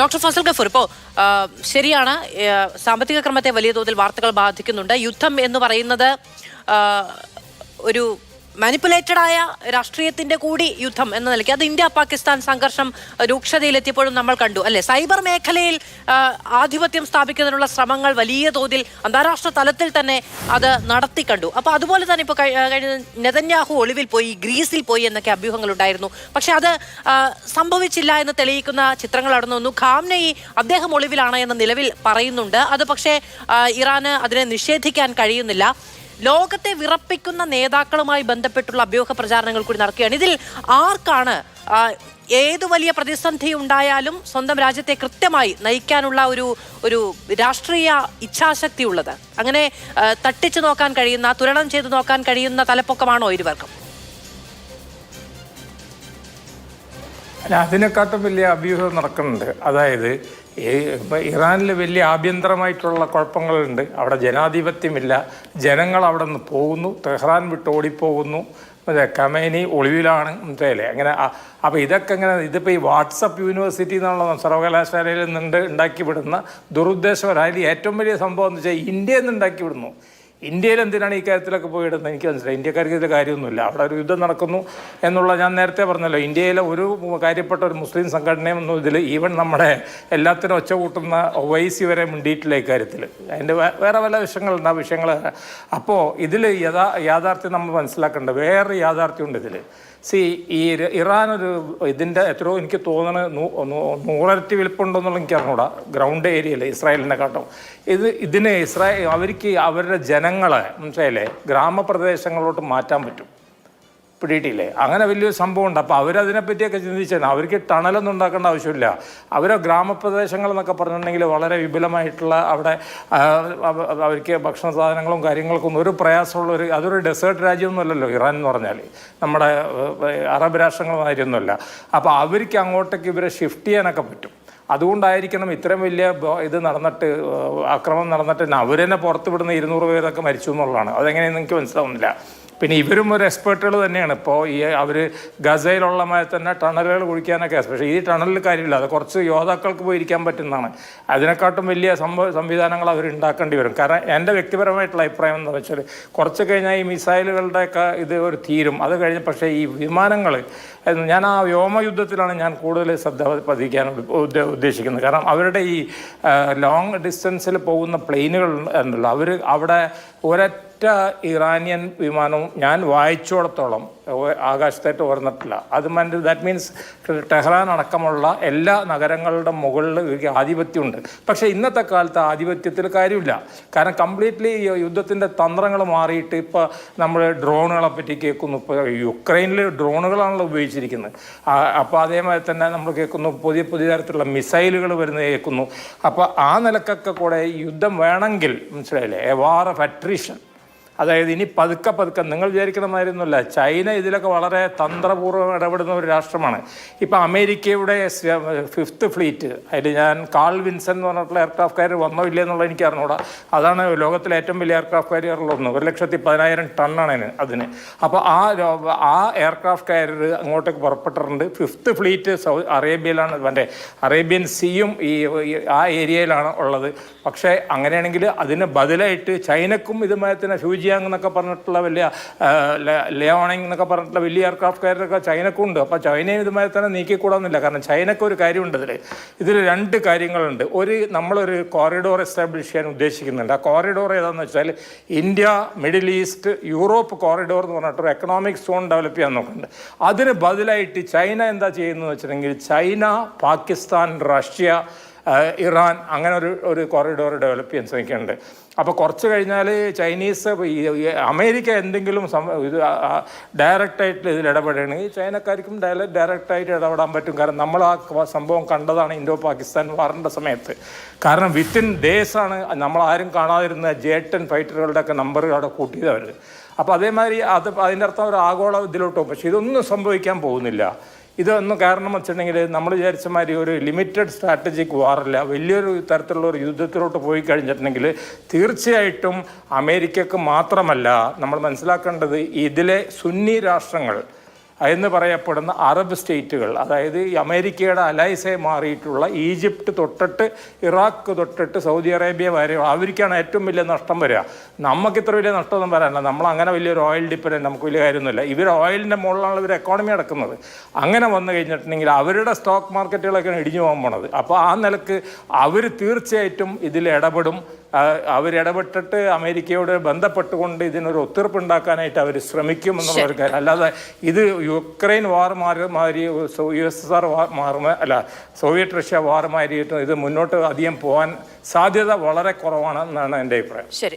Doctor Fasal Gafoor ഇപ്പോൾ ശരിയാണ് സാമ്പത്തിക ക്രമത്തെ വലിയ തോതിൽ വാർത്തകൾ ബാധിക്കുന്നുണ്ട്. യുദ്ധം എന്ന് പറയുന്നത് ഒരു മാനിപ്പുലേറ്റഡ് ആയ രാഷ്ട്രീയത്തിന്റെ കൂടി യുദ്ധം എന്ന നിലയ്ക്ക് അത് ഇന്ത്യ പാകിസ്ഥാൻ സംഘർഷം രൂക്ഷതയിലെത്തിയപ്പോഴും നമ്മൾ കണ്ടു അല്ലെ? സൈബർ മേഖലയിൽ ആധിപത്യം സ്ഥാപിക്കുന്നതിനുള്ള ശ്രമങ്ങൾ വലിയ തോതിൽ അന്താരാഷ്ട്ര തലത്തിൽ തന്നെ അത് നടത്തി കണ്ടു. അപ്പൊ അതുപോലെ തന്നെ ഇപ്പോൾ കഴിഞ്ഞ നെതന്യാഹു ഒളിവിൽ പോയി ഗ്രീസിൽ പോയി എന്നൊക്കെ അഭ്യൂഹങ്ങൾ ഉണ്ടായിരുന്നു. പക്ഷെ അത് സംഭവിച്ചില്ല എന്ന് തെളിയിക്കുന്ന ചിത്രങ്ങൾ അടന്നു വന്നു ഖാംനയി അദ്ദേഹം ഒളിവിലാണ് എന്ന് നിലവിൽ പറയുന്നുണ്ട്. അത് പക്ഷേ ഇറാന് അതിനെ നിഷേധിക്കാൻ കഴിയുന്നില്ല. ലോകത്തെ വിറപ്പിക്കുന്ന നേതാക്കളുമായി ബന്ധപ്പെട്ടുള്ള അഭ്യൂഹ പ്രചാരണങ്ങൾ കൂടി നടക്കുകയാണ്. ഇതിൽ ആർക്കാണ് ഏത് വലിയ പ്രതിസന്ധി ഉണ്ടായാലും സ്വന്തം രാജ്യത്തെ കൃത്യമായി നയിക്കാനുള്ള ഒരു ഒരു രാഷ്ട്രീയ ഇച്ഛാശക്തി ഉള്ളത്? അങ്ങനെ തട്ടിച്ചു നോക്കാൻ കഴിയുന്ന തുരണം ചെയ്തു നോക്കാൻ കഴിയുന്ന തലപ്പൊക്കമാണോ ഇരുവർക്കും? അതിനെക്കാട്ടും വലിയ അഭ്യൂഹം നടക്കുന്നുണ്ട്. അതായത് ഇറാനിൽ വലിയ ആഭ്യന്തരമായിട്ടുള്ള കുഴപ്പങ്ങളുണ്ട്. അവിടെ ജനാധിപത്യമില്ല. ജനങ്ങൾ അവിടെ നിന്ന് പോകുന്നു. ടെഹ്റാൻ വിട്ട് ഓടിപ്പോകുന്നു. മറ്റേ കമേനി ഒളിവിലാണ് മനസ്സിലായില്ലേ അങ്ങനെ അപ്പോൾ ഇതൊക്കെ ഇങ്ങനെ ഇതിപ്പോൾ ഈ വാട്സപ്പ് യൂണിവേഴ്സിറ്റി എന്നുള്ള സർവകലാശാലയിൽ നിന്ന് ഉണ്ടാക്കി വിടുന്ന ദുരുദ്ദേശപരമായത് ഏറ്റവും വലിയ സംഭവം എന്ന് വെച്ചാൽ ഇന്ത്യയിൽ നിന്ന് ഉണ്ടാക്കി വിടുന്നു ഇന്ത്യയിൽ എന്തിനാണ് ഈ കാര്യത്തിലൊക്കെ പോയിടുന്നത്? എനിക്ക് മനസ്സിലായി. ഇന്ത്യക്കാർക്ക് ഇതിൽ കാര്യമൊന്നുമില്ല. അവിടെ ഒരു യുദ്ധം നടക്കുന്നു എന്നുള്ള ഞാൻ നേരത്തെ പറഞ്ഞല്ലോ. ഇന്ത്യയിലെ ഒരു കാര്യപ്പെട്ട ഒരു മുസ്ലിം സംഘടനയൊന്നും ഇതിൽ ഈവൻ നമ്മുടെ എല്ലാത്തിനും ഒച്ച കൂട്ടുന്ന ഒവൈസി വരെ മുണ്ടിയിട്ടില്ല ഇക്കാര്യത്തിൽ അതിന്റെ വേറെ പല വിഷയങ്ങളുണ്ട് ആ വിഷയങ്ങൾ അപ്പോൾ ഇതിൽ യഥാ യാഥാർത്ഥ്യം നമ്മൾ മനസ്സിലാക്കേണ്ടത് വേറെ യാഥാർത്ഥ്യമുണ്ട് ഇതിൽ സി ഈ ഇറാൻ ഒരു ഇതിന്റെ എത്രയോ എനിക്ക് തോന്നണ നൂറരട്ടി വലിപ്പമുണ്ടെന്നുള്ള എനിക്ക് അറിഞ്ഞൂടാ. ഗ്രൗണ്ട് ഏരിയയിൽ ഇസ്രായേലിനെ കാട്ടും. ഇത് ഇതിന് ഇസ്രായേൽ അവർക്ക് അവരുടെ ജനങ്ങളെ മനസ്സിലായില്ലേ? ഗ്രാമപ്രദേശങ്ങളിലോട്ട് മാറ്റാൻ പറ്റും. പിടിയിട്ടില്ലേ? അങ്ങനെ വലിയൊരു സംഭവം ഉണ്ട് അപ്പോൾ അവരതിനെപ്പറ്റിയൊക്കെ ചിന്തിച്ചാണ്. അവർക്ക് ടണലൊന്നും ഉണ്ടാക്കേണ്ട ആവശ്യമില്ല. അവരോ ഗ്രാമപ്രദേശങ്ങൾ എന്നൊക്കെ പറഞ്ഞിട്ടുണ്ടെങ്കിൽ വളരെ വിപുലമായിട്ടുള്ള അവിടെ അവർക്ക് ഭക്ഷണ സാധനങ്ങളും കാര്യങ്ങൾക്കൊന്നും ഒരു പ്രയാസമുള്ള ഒരു അതൊരു ഡെസേർട്ട് രാജ്യമൊന്നുമല്ലല്ലോ ഇറാൻ എന്ന് പറഞ്ഞാൽ. നമ്മുടെ അറബ് അറബ് രാഷ്ട്രങ്ങളുമായിരുന്നല്ല അപ്പോൾ അവർക്ക് അങ്ങോട്ടേക്ക് ഇവരെ ഷിഫ്റ്റ് ചെയ്യാനൊക്കെ പറ്റും. അതുകൊണ്ടായിരിക്കണം ഇത്രയും വലിയ ഇത് നടന്നിട്ട് ആക്രമണം നടന്നിട്ട് അവർ തന്നെ പുറത്ത് വിടുന്ന ഇരുന്നൂറ് പേരൊക്കെ മരിച്ചു എന്നുള്ളതാണ്. അതെങ്ങനെയെന്ന് നിങ്ങൾക്ക് മനസ്സിലാവുന്നില്ല. പിന്നെ ഇവരും ഒരു എക്സ്പേർട്ടുകൾ തന്നെയാണ്. ഇപ്പോൾ ഈ അവർ ഗസയിലുള്ള മാതിരി തന്നെ ടണലുകൾ കുഴിക്കാനൊക്കെ പക്ഷേ ഈ ടണലിൽ കാര്യമില്ല. അത് കുറച്ച് യോദ്ധാക്കൾക്ക് പോയി ഇരിക്കാൻ പറ്റുന്നതാണ്. അതിനെക്കാട്ടും വലിയ സംഭവ സംവിധാനങ്ങൾ അവർ ഉണ്ടാക്കേണ്ടി വരും. കാരണം എന്റെ വ്യക്തിപരമായിട്ടുള്ള അഭിപ്രായം എന്ന് വെച്ചാൽ കുറച്ച് കഴിഞ്ഞാൽ ഈ മിസൈലുകളുടെയൊക്കെ ഇത് ഒരു തീരും. അത് കഴിഞ്ഞ് പക്ഷേ ഈ വിമാനങ്ങൾ ഞാൻ ആ വ്യോമയുദ്ധത്തിലാണ് ഞാൻ കൂടുതൽ ശ്രദ്ധ പതിക്കാൻ ഉദ്ദേശിക്കുന്നത്. കാരണം അവരുടെ ഈ ലോങ് ഡിസ്റ്റൻസിൽ പോകുന്ന പ്ലെയിനുകൾ ഉണ്ടല്ലോ. അവർ അവിടെ ഒരൊറ്റ ഇറാനിയൻ വിമാനവും ഞാൻ വായിച്ചോടത്തോളം ആകാശത്തായിട്ട് ഉയർന്നിട്ടില്ല അത് മീൻസ് ദാറ്റ് മീൻസ് ടെഹ്റാൻ അടക്കമുള്ള എല്ലാ നഗരങ്ങളുടെ മുകളിൽ ആധിപത്യമുണ്ട്. പക്ഷേ ഇന്നത്തെ കാലത്ത് ആധിപത്യത്തിൽ കാര്യമില്ല. കാരണം കംപ്ലീറ്റ്ലി യുദ്ധത്തിന്റെ തന്ത്രങ്ങൾ മാറിയിട്ട് ഇപ്പോൾ നമ്മൾ ഡ്രോണുകളെ പറ്റി കേൾക്കുന്നു. ഇപ്പോൾ യുക്രൈനിൽ ഡ്രോണുകളാണല്ലോ ഉപയോഗിച്ചിരിക്കുന്നത്. അപ്പോൾ അതേമാതിരി തന്നെ നമ്മൾ കേൾക്കുന്നു പുതിയ പുതിയ തരത്തിലുള്ള മിസൈലുകൾ വരുന്ന കേൾക്കുന്നു. അപ്പോൾ ആ നിലക്കൊക്കെ കൂടെ യുദ്ധം വേണമെങ്കിൽ മനസ്സിലായില്ലേ? എ വാർ ഓഫ് അട്രീഷൻ അതായത് ഇനി പതുക്കെ പതുക്കെ നിങ്ങൾ വിചാരിക്കുന്ന മാതിരിയൊന്നുമില്ല. ചൈന ഇതിലൊക്കെ വളരെ തന്ത്രപൂർവം ഇടപെടുന്ന ഒരു രാഷ്ട്രമാണ്. ഇപ്പം അമേരിക്കയുടെ ഫിഫ്ത്ത് ഫ്ലീറ്റ് അതിൽ ഞാൻ കാൾ വിൻസൺ എന്ന് പറഞ്ഞിട്ടുള്ള എയർക്രാഫ്റ്റ് വന്നോ ഇല്ലേ എന്നുള്ളത് എനിക്ക് അറിഞ്ഞൂടാ. അതാണ് ലോകത്തിലെ ഏറ്റവും വലിയ എയർക്രാഫ്റ്റ് കാരിയറിലൊന്ന് ഒരു ലക്ഷത്തി പതിനായിരം ടണ്ണാണ് അതിന് അതിന്. അപ്പോൾ ആ ആ എയർക്രാഫ്റ്റ് കാരിയർ അങ്ങോട്ടേക്ക് പുറപ്പെട്ടിട്ടുണ്ട്. ഫിഫ്ത്ത് ഫ്ലീറ്റ് സൗ അറേബ്യയിലാണ് മറ്റേ അറേബ്യൻ സീയും ഈ ആ ഏരിയയിലാണ് ഉള്ളത്. പക്ഷേ അങ്ങനെയാണെങ്കിൽ അതിന് ബദലായിട്ട് ചൈനക്കും ഇതുമായി തന്നെ ഫ്യൂജിയാങ് എന്നൊക്കെ പറഞ്ഞിട്ടുള്ള വലിയ ലിയോണിങ് എന്നൊക്കെ പറഞ്ഞിട്ടുള്ള വലിയ എയർക്രാഫ്റ്റ് കാരിയറൊക്കെ ചൈനക്കുണ്ട്. അപ്പോൾ ചൈനയും ഇതുമായി തന്നെ നീക്കിക്കൂടാന്നില്ല. കാരണം ചൈനക്ക് ഒരു കാര്യമുണ്ട് ഇതിൽ ഇതിൽ രണ്ട് കാര്യങ്ങളുണ്ട്. ഒരു നമ്മളൊരു കോറിഡോർ എസ്റ്റാബ്ലിഷ് ചെയ്യാൻ ഉദ്ദേശിക്കുന്നുണ്ട്. ആ കോറിഡോർ ഏതാണെന്ന് വെച്ചാൽ India middle east Europe corridor എന്ന് പറഞ്ഞിട്ട് ഒരു എക്കണോമിക് സോൺ ഡെവലപ്പ് ചെയ്യാൻ നോക്കുന്നുണ്ട്. അതിന് ബദലായിട്ട് ചൈന എന്താ ചെയ്യുന്നത് വെച്ചിട്ടുണ്ടെങ്കിൽ ചൈന പാകിസ്ഥാൻ റഷ്യ ഇറാൻ അങ്ങനെ ഒരു ഒരു കോറിഡോർ ഡെവലപ്പ് ചെയ്യാൻ ശ്രമിക്കുന്നുണ്ട്. അപ്പോൾ കുറച്ച് കഴിഞ്ഞാൽ ചൈനീസ് അമേരിക്ക എന്തെങ്കിലും ഇത് ഡയറക്റ്റായിട്ട് ഇതിൽ ഇടപെടുകയാണെങ്കിൽ ചൈനക്കാർക്കും ഡയറക്റ്റായിട്ട് ഇടപെടാൻ പറ്റും. കാരണം നമ്മൾ ആ സംഭവം കണ്ടതാണ് ഇൻഡോ പാകിസ്ഥാൻ വാറിന്റെ സമയത്ത്. കാരണം വിത്തിൻ ഡേയ്സ് ആണ് നമ്മൾ ആരും കാണാതിരുന്ന ജെ ടെൻ ഫൈറ്ററുകളുടെ ഒക്കെ നമ്പർ അവിടെ കൂട്ടിയത് അവർ അപ്പോൾ അതേമാതിരി അത് അതിന്റെ അർത്ഥം ഒരു ആഗോള ഇതിലോട്ട് പോകും. പക്ഷേ ഇതൊന്നും സംഭവിക്കാൻ പോകുന്നില്ല. ഇതൊന്നും കാരണം വെച്ചിട്ടുണ്ടെങ്കിൽ നമ്മൾ വിചാരിച്ച മാതിരി ഒരു ലിമിറ്റഡ് സ്ട്രാറ്റജിക് വാറില്ല വലിയൊരു തരത്തിലുള്ള ഒരു യുദ്ധത്തിലോട്ട് പോയി കഴിഞ്ഞിട്ടുണ്ടെങ്കിൽ തീർച്ചയായിട്ടും അമേരിക്കക്ക് മാത്രമല്ല നമ്മൾ മനസ്സിലാക്കേണ്ടത് ഇതിലെ സുന്നി രാഷ്ട്രങ്ങൾ എന്ന് പറയപ്പെടുന്ന അറബ് സ്റ്റേറ്റുകൾ അതായത് അമേരിക്കയുടെ അലൈസെ മാറിയിട്ടുള്ള ഈജിപ്റ്റ് തൊട്ടിട്ട് ഇറാഖ് തൊട്ടിട്ട് സൗദി അറേബ്യ വരെ അവർക്കാണ് ഏറ്റവും വലിയ നഷ്ടം വരിക. നമുക്ക് ഇത്ര വലിയ നഷ്ടമൊന്നും വരാനില്ല. നമ്മൾ അങ്ങനെ വലിയൊരു ഓയിൽ ഡിപ്പെൻഡന്റ് നമുക്ക് വലിയ കാര്യമൊന്നുമില്ല. ഇവർ ഓയിലിന്റെ മുകളിലാണ് ഇവർ എക്കോണമി അടക്കുന്നത് അങ്ങനെ വന്നു കഴിഞ്ഞിട്ടുണ്ടെങ്കിൽ അവരുടെ സ്റ്റോക്ക് മാർക്കറ്റുകളൊക്കെയാണ് ഇടിഞ്ഞു പോകാൻ പോണത്. അപ്പോൾ ആ നിലയ്ക്ക് അവർ തീർച്ചയായിട്ടും ഇതിൽ ഇടപെടും. അവരിടപെട്ടിട്ട് അമേരിക്കയോട് ബന്ധപ്പെട്ടുകൊണ്ട് ഇതിനൊരു ഒത്തീർപ്പ് ഉണ്ടാക്കാനായിട്ട് അവർ ശ്രമിക്കുമെന്നുള്ള ഒരു കാര്യം. അല്ലാതെ ഇത് യുക്രൈൻ വാർ മാറി മാറി U S S R war മാറ അല്ല സോവിയറ്റ് റഷ്യ വാർ മാറിയിട്ട് ഇത് മുന്നോട്ട് അധികം പോകാൻ സാധ്യത വളരെ കുറവാണെന്നാണ് എന്റെ അഭിപ്രായം. ശരി.